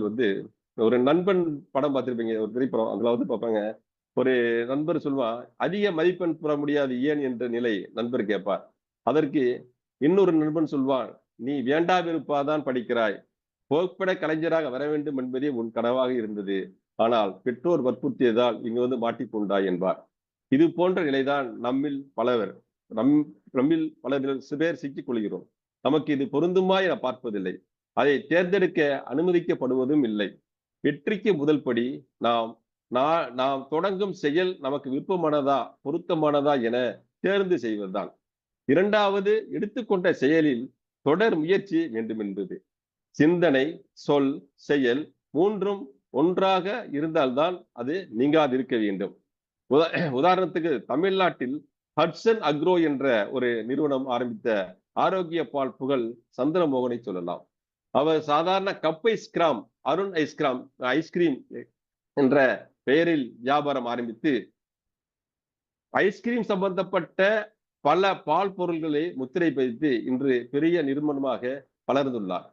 வந்து ஒரு நண்பன் படம் பார்த்திருப்பீங்க ஒரு திரைப்படம் அதுல வந்து பார்ப்பாங்க. ஒரு நண்பர் சொல்லுவான் அதிக மதிப்பெண் பெற முடியாது ஏன்? என்ற நிலை நண்பர் கேட்பார் அதற்கு இன்னொரு நண்பன் சொல்வான் நீ வேண்டா விருப்பாதான் படிக்கிறாய். போகப்பட கலைஞராக வர வேண்டும் என்பதே உன் கனவாக இருந்தது. ஆனால் பெற்றோர் வற்புறுத்தியதால் இங்கு வந்து மாட்டிக்கொண்டாய் என்பார். இது போன்ற நிலைதான் நம்மில் பலவர் நம் நம்மில் பல பேர் சிக்கிக் கொள்கிறோம். நமக்கு இது பொருந்துமா என பார்ப்பதில்லை. அதை தேர்ந்தெடுக்க அனுமதிக்கப்படுவதும் இல்லை. வெற்றிக்கு முதல் படி நாம் நாம் தொடங்கும் செயல் நமக்கு விருப்பமானதா பொருத்தமானதா என தேர்ந்து செய்வதுதான். இரண்டாவது எடுத்துக்கொண்ட செயலில் தொடர் முயற்சி வேண்டும் என்பது சிந்தனை சொல் செயல் மூன்றும் ஒன்றாக இருந்தால்தான் அது நீங்காதிருக்க வேண்டும். உதாரணத்துக்கு தமிழ்நாட்டில் ஹட்சன் அக்ரோ என்ற ஒரு நிறுவனம் ஆரம்பித்த ஆரோக்கிய பால் புகழ் சந்திரமோகனை சொல்லலாம். அவர் சாதாரண cup ice cream Arun ice cream ice cream என்ற பெயரில் வியாபாரம் ஆரம்பித்து ஐஸ்கிரீம் சம்பந்தப்பட்ட பல பால் பொருள்களை முத்திரை பதித்து இன்று பெரிய நிறுவனமாக வளர்ந்துள்ளார்.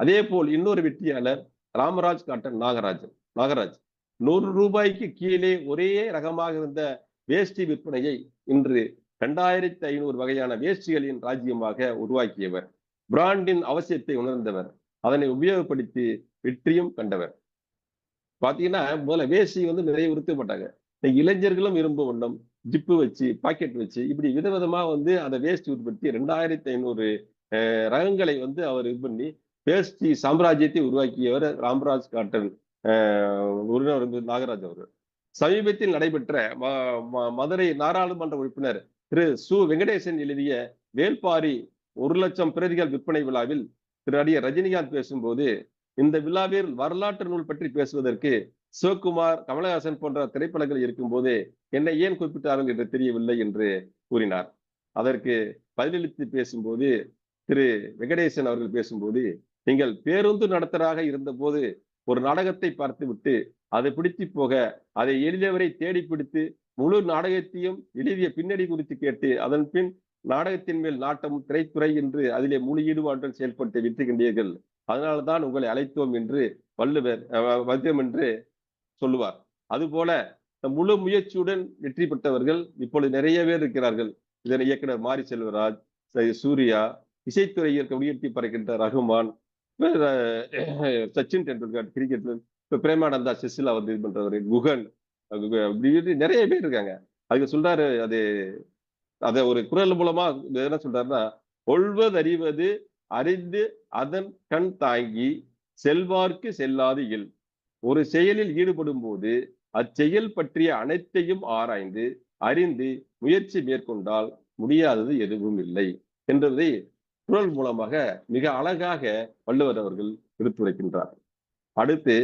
அதே போல் இன்னொரு வெற்றியாளர் ராமராஜ் காட்டன் நாகராஜன் நாகராஜ். நூறு ரூபாய்க்கு கீழே ஒரே ரகமாக இருந்த வேஷ்டி விற்பனையை இன்று ரெண்டாயிரத்தி ஐநூறு வகையான வேஷ்டிகளின் ராஜ்யமாக உருவாக்கியவர். பிராண்டின் அவசியத்தை உணர்ந்தவர் அதனை உபயோகப்படுத்தி வெற்றியும் கண்டவர். பாத்தீங்கன்னா முதல்ல வேஷ்டி வந்து நிறைய உறுத்தப்பட்டாங்க இளைஞர்களும் இரும்பு வண்ணம் ஜிப்பு வச்சு பாக்கெட் வச்சு இப்படி விதவிதமா வந்து அந்த வேஷ்டி உற்பத்தி ரெண்டாயிரத்தி ஐநூறு ரகங்களை வந்து அவர் இது பண்ணி வேஷ்டி சாம்ராஜ்யத்தை உருவாக்கியவர் ராம்ராஜ் காட்டன் உறுப்பினர் நாகராஜ் அவர்கள். சமீபத்தில் நடைபெற்ற மதுரை நாடாளுமன்ற உறுப்பினர் திரு சு. வெங்கடேசன் எழுதிய வேல்பாரி ஒரு லட்சம் பிரதிகள் விற்பனை விழாவில் திரு நடிகர் ரஜினிகாந்த் பேசும்போது இந்த விழாவில் வரலாற்று நூல் பற்றி பேசுவதற்கு சிவகுமார் கமலஹாசன் போன்ற திரைப்படங்கள் இருக்கும் போது என்னை ஏன் குறிப்பிட்டார்கள் என்று தெரியவில்லை என்று கூறினார். அதற்கு பதிலளித்து பேசும்போது திரு வெங்கடேசன் அவர்கள் பேசும்போது நீங்கள் பேருந்து நடத்தராக இருந்தபோது ஒரு நாடகத்தை பார்த்துவிட்டு அதை பிடித்து போக அதை எழுதியவரை தேடி பிடித்து முழு நாடகத்தையும் எழுதிய பின்னணி குறித்து கேட்டு அதன் பின் நாடகத்தின் மேல் நாட்டம் திரைத்துறை என்று அதிலே முழு ஈடுபாட்டுடன் செயல்பட்டு வெற்றி அதனால அதனால்தான் உங்களை அழைத்தோம் என்று வள்ளுவர் வத்தியம் என்று சொல்லுவார். அதுபோல முழு முயற்சியுடன் வெற்றி பெற்றவர்கள் இப்பொழுது நிறைய பேர் இருக்கிறார்கள். இதனை இயக்குனர் மாரி செல்வராஜ் சூர்யா இசைத்துறையில் உயர்த்தி பறக்கின்ற ரகுமான் சச்சின் டெண்டுல்கர் கிரிக்கெட்ல இப்போ பிரேமானந்தா செஸ்ல வந்து இது பண்றவர் குகன் நிறைய பேர் இருக்காங்க. அதுக்கு சொல்றாரு அது அதை ஒரு குரல் மூலமா என்ன சொல்றாருன்னா ஒழ்வதறிவது அறிந்து அதன் கண் தாங்கி செல்வார்க்கு செல்லாது இல் ஒரு செயலில் ஈடுபடும் போது அச்செயல் பற்றிய அனைத்தையும் ஆராய்ந்து அறிந்து முயற்சி மேற்கொண்டால் முடியாதது எதுவும் இல்லை என்பதை குரல் மூலமாக மிக அழகாக வள்ளுவர் அவர்கள் எடுத்துரைக்கின்றார். அடுத்து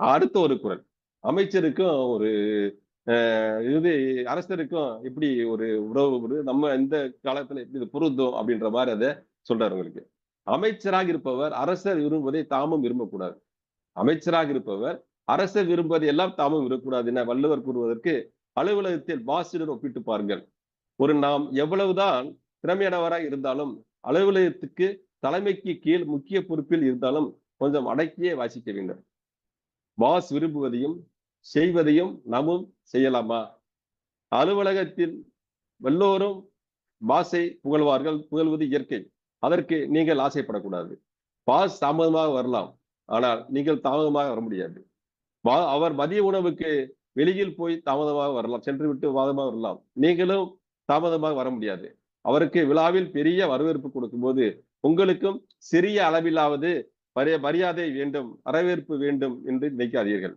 அடுத்த ஒரு குரல். அமைச்சருக்கும் ஒரு இது அரசருக்கும் இப்படி ஒரு உறவு நம்ம இந்த காலத்துல எப்படி பொருந்தும் அப்படின்ற மாதிரி அதை சொல்றாரு உங்களுக்கு அமைச்சராக இருப்பவர் அரசர் விரும்புவதை தாமும் விரும்பக்கூடாது. அமைச்சராக இருப்பவர் அரசர் விரும்புவதை எல்லாம் தாமும் விரும்பக்கூடாது என வள்ளுவர் கூறுவதற்கு அலுவலகத்தில் பாசிடன் ஒப்பிட்டு பாருங்கள். ஒரு நாம் எவ்வளவுதான் திறமையானவராக இருந்தாலும் அலுவலகத்துக்கு தலைமைக்கு கீழ் முக்கிய பொறுப்பில் இருந்தாலும் கொஞ்சம் அடக்கியே வாசிக்க வேண்டும். பாஸ் விரும்புவதையும் செய்வதையும் நாமும் செய்யலாமா? அலுவலகத்தில் எல்லோரும் பாஸை புகழ்வார்கள் புகழ்வது இயற்கை. அதற்கு நீங்கள் ஆசைப்படக்கூடாது. பாஸ் தாமதமாக வரலாம். ஆனால் நீங்கள் தாமதமாக வர முடியாது. அவர் மதிய உணவுக்கு வெளியில் போய் தாமதமாக வரலாம் சென்று விட்டு வாதமாக வரலாம். நீங்களும் தாமதமாக வர முடியாது. அவருக்கு விழாவில் பெரிய வரவேற்பு கொடுக்கும்போது உங்களுக்கும் சிறிய அளவிலாவது மரியாதை வேண்டும் வரவேற்பு வேண்டும் என்று நினைக்காதீர்கள்.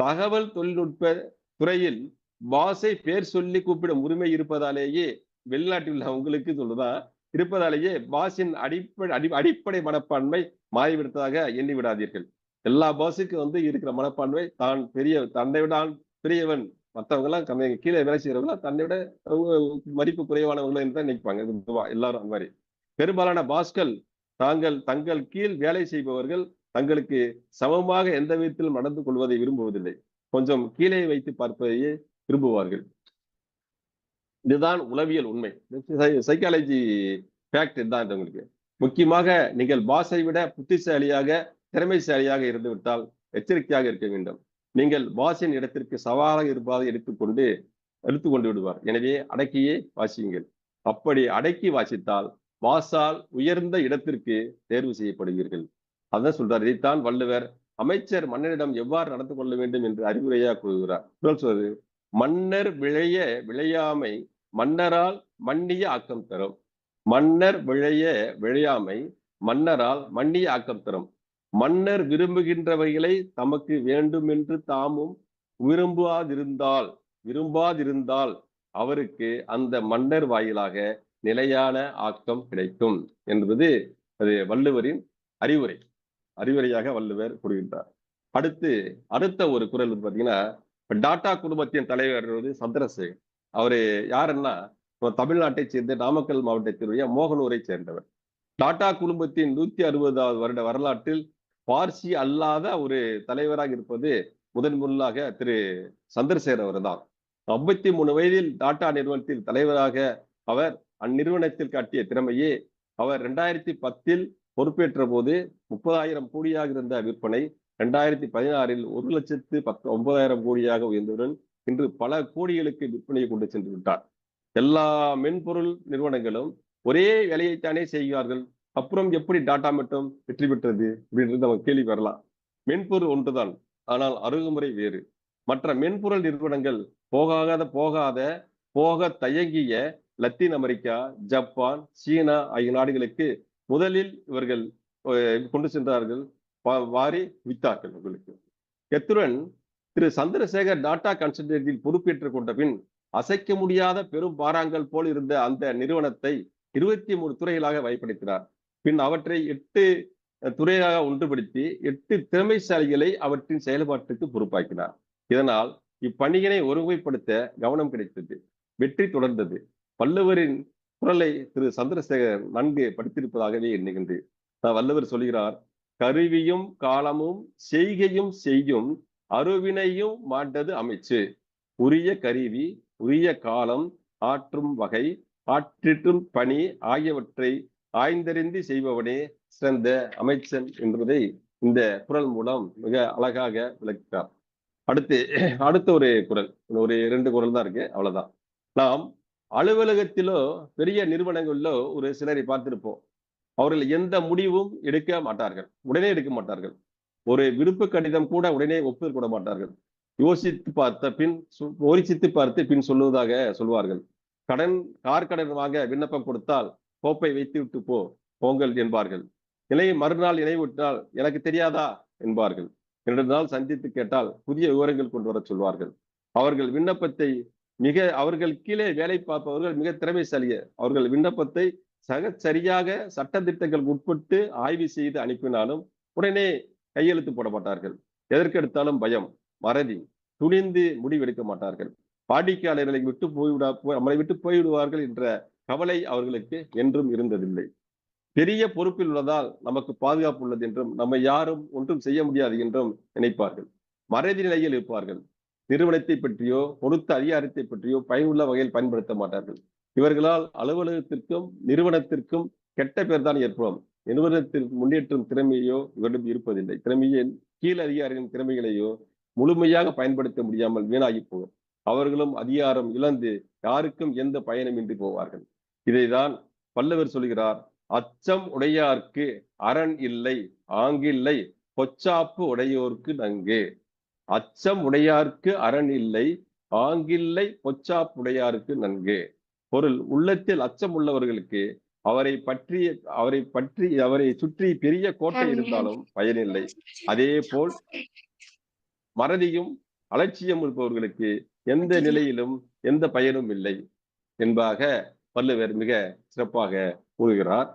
தகவல் தொழில்நுட்ப துறையில் பாஸை பேர் சொல்லி கூப்பிடும் உரிமை இருப்பதாலேயே வெளிநாட்டில் உள்ள அவங்களுக்கு சொல்லுதான் இருப்பதாலேயே பாஸின் அடிப்படை அடி அடிப்படை மனப்பான்மை மாறிவிடுவதாக எண்ணி விடாதீர்கள் எல்லா பாஸுக்கும் வந்து இருக்கிற மனப்பான்மை தான் பெரிய தன்னை விட பெரியவன் மற்றவங்க எல்லாம் கீழே வேலை செய்யறவங்களாம் தன்னை விட மதிப்பு குறைவானவர்கள் என்று நினைப்பாங்க. எல்லாரும் அந்த மாதிரி. பெரும்பாலான பாஸ்கள் தாங்கள் தங்கள் கீழ் வேலை செய்பவர்கள் தங்களுக்கு சமமாக எந்த விதத்திலும் நடந்து கொள்வதை விரும்புவதில்லை. கொஞ்சம் கீழே வைத்து பார்ப்பதையே விரும்புவார்கள். இதுதான் உளவியல் உண்மை. சைக்காலஜி ஃபேக்ட் தான் உங்களுக்கு. முக்கியமாக நீங்கள் பாஸை விட புத்திசாலியாக திறமைசாலியாக இருந்துவிட்டால் எச்சரிக்கையாக இருக்க வேண்டும். நீங்கள் பாஸின் இடத்திற்கு சவாலாக இருப்பதை எடுத்துக்கொண்டு எடுத்துக்கொண்டு விடுவார். எனவே அடக்கியே வாசியுங்கள். அப்படி அடக்கி வாசித்தால் வாசால் உயர்ந்த இடத்திற்கு தேர்வு செய்யப்படுவீர்கள். அதான் சொல்றார் இதைத்தான் வள்ளுவர் அமைச்சர் மன்னரிடம் எவ்வாறு நடந்து கொள்ள வேண்டும் என்று அறிவுரையாக கூறுகிறார். குறள் சொல்வது மன்னர் விளைய விளையாமை மன்னரால் மன்னிய ஆக்கம் தரும். மன்னர் விளைய விளையாமை மன்னரால் மன்னிய ஆக்கம் தரும். மன்னர் விரும்புகின்றவைகளை தமக்கு வேண்டும் என்று தாமும் விரும்பாதிருந்தால் விரும்பாதிருந்தால் அவருக்கு அந்த மன்னர் வாயிலாக நிலையான ஆக்கம் கிடைக்கும் என்பது அது வள்ளுவரின் அறிவுரை. அறிவுரையாக வள்ளுவர் கூறுகின்றார். அடுத்து அடுத்த ஒரு குரல் வந்து பாத்தீங்கன்னா டாடா குடும்பத்தின் தலைவர் வந்து சந்திரசேகர். அவரு யாருன்னா தமிழ்நாட்டை சேர்ந்த நாமக்கல் மாவட்டத்தினுடைய மோகனூரை சேர்ந்தவர். டாடா குடும்பத்தின் நூத்தி அறுபதாவது வருட வரலாற்றில் பார்சி அல்லாத ஒரு தலைவராக இருப்பது முதன் முதலாக திரு சந்திரசேகர் அவர் தான் ஐம்பத்தி மூணு வயதில் டாடா நிறுவனத்தில் தலைவராக அவர் அந்நிறுவனத்தில் காட்டிய திறமையே அவர் ரெண்டாயிரத்தி பத்தில் பொறுப்பேற்ற போது முப்பதாயிரம் கோடியாக இருந்த விற்பனை ரெண்டாயிரத்தி பதினாறில் ஒரு லட்சத்து பத்து ஒன்பதாயிரம் கோடியாக உயர்ந்தவுடன் இன்று பல கோடிகளுக்கு விற்பனையை கொண்டு சென்று விட்டார். எல்லா மென்பொருள் நிறுவனங்களும் ஒரே வேலையைத்தானே செய்கிறார்கள். அப்புறம் எப்படி டாடா மட்டும் வெற்றி பெற்றது அப்படின்றது நம்ம கேள்வி வரலாம். மென்பொருள் ஒன்றுதான் ஆனால் அணுகுமுறை வேறு. மற்ற மென்பொருள் நிறுவனங்கள் போகாத போகாத போக தயங்கிய லத்தீன் அமெரிக்கா ஜப்பான் சீனா ஆகிய நாடுகளுக்கு முதலில் இவர்கள் கொண்டு சென்றார்கள் வாரி வித்தார்கள் உங்களுக்கு எத்துடன் திரு சந்திரசேகர் டாடா கன்சல்டேட்டில் பொறுப்பேற்றுக் கொண்ட பின் அசைக்க முடியாத பெரும் பாறாங்கல் போல் இருந்த அந்த நிறுவனத்தை இருபத்தி மூணு துறைகளாக வகைப்படுத்தினார். பின் அவற்றை எட்டு துறையாக ஒன்றுபடுத்தி எட்டு திறமைசாலிகளை அவற்றின் செயல்பாட்டுக்கு பொறுப்பாக்கினார். இதனால் இப்பணியினை ஒருமைப்படுத்த கவனம் கிடைத்தது வெற்றி தொடர்ந்தது. பல்லவரின் குரலை திரு சந்திரசேகர் நன்கு படித்திருப்பதாகவே எண்ணுகின்றேன். வல்லவர் சொல்கிறார் கருவியும் காலமும் செய்கையும் செய்யும் அருவினையும் மாண்டது அமைச்சு. உரிய கருவி உரிய காலம் ஆற்றும் வகை ஆற்றிற்றும் பணி ஆகியவற்றை ஆய்ந்தறிந்து செய்பவனே சிறந்த அமைச்சன் என்பதை இந்த குரல் மூலம் மிக அழகாக விளக்கிறார் அடுத்து அடுத்த ஒரு குரல் ஒரு இரண்டு குரல் தான் இருக்கு அவ்வளவுதான். நாம் அலுவலகத்திலோ பெரிய நிறுவனங்களிலோ ஒரு சிலரை பார்த்திருப்போம். அவர்கள் எந்த முடிவும் எடுக்க மாட்டார்கள். உடனே எடுக்க மாட்டார்கள். ஒரு விருப்ப கடிதம் கூட உடனே ஒப்புதல் கூட மாட்டார்கள். யோசித்து பார்த்த பின் யோசித்து பார்த்து பின் சொல்லுவதாக சொல்வார்கள். கடன் கார் கடன் வாங்க விண்ணப்பம் கொடுத்தால் கோப்பை வைத்து விட்டு போ போங்கள் என்பார்கள். இணை மறுநாள் இணைவிட்டால் எனக்கு தெரியாதா? என்பார்கள். இரண்டு நாள் சந்தித்து கேட்டால் புதிய விவரங்கள் கொண்டு வர சொல்வார்கள். அவர்கள் விண்ணப்பத்தை மிக அவர்கள் கீழே வேலை பார்ப்பவர்கள் மிக திறமைசாலிய அவர்கள் விண்ணப்பத்தை சக சரியாக சட்ட திட்டங்கள் உட்பட்டு ஆய்வு செய்து அனுப்பினாலும் உடனே கையெழுத்து போட மாட்டார்கள் எதற்கெடுத்தாலும் பயம் மறதி துணிந்து முடிவெடுக்க மாட்டார்கள். வாடிக்கையாளர்களை விட்டு போய்விடா நம்மளை விட்டு போய்விடுவார்கள் என்ற கவலை அவர்களுக்கு என்றும் இருந்ததில்லை. பெரிய பொறுப்பில் உள்ளதால் நமக்கு பாதுகாப்பு உள்ளது என்றும் நம்ம யாரும் ஒன்றும் செய்ய முடியாது என்றும் நினைப்பார்கள். மறதி நிலையில் இருப்பார்கள். நிறுவனத்தை பற்றியோ கொடுத்த அதிகாரத்தை பற்றியோ பயனுள்ள வகையில் பயன்படுத்த மாட்டார்கள். இவர்களால் அலுவலகத்திற்கும் நிறுவனத்திற்கும் கெட்ட பேர் தான் ஏற்படும். நிறுவனத்தில் முன்னேற்றும் திறமையோ இவரிடம் இருப்பதில்லை. திறமையின் கீழ் அதிகாரிகளின் திறமைகளையோ முழுமையாக பயன்படுத்த முடியாமல் வீணாகி போகும். அவர்களும் அதிகாரம் இழந்து யாருக்கும் எந்த பயனும் இன்றி போவார்கள். இதைதான் பல்லவர் சொல்கிறார் அச்சம் உடையார்க்கு அரண் இல்லை ஆங்கில்லை பொச்சாப்பு உடையோர்க்கு நங்கு. அச்சம் உடையார்க்கு அரண் இல்லை ஆங்கில்லை பொச்சாப்புடையாருக்கு நன்கு. பொருள் உள்ளத்தில் அச்சம் உள்ளவர்களுக்கு அவரை பற்றி அவரை பற்றி அவரை சுற்றி பெரிய கோட்டை இருந்தாலும் பயனில்லை. அதே போல் மறதியும் அலட்சியம் இருப்பவர்களுக்கு எந்த நிலையிலும் எந்த பயனும் இல்லை என்பதாக வள்ளுவர் மிக சிறப்பாக கூறுகிறார்.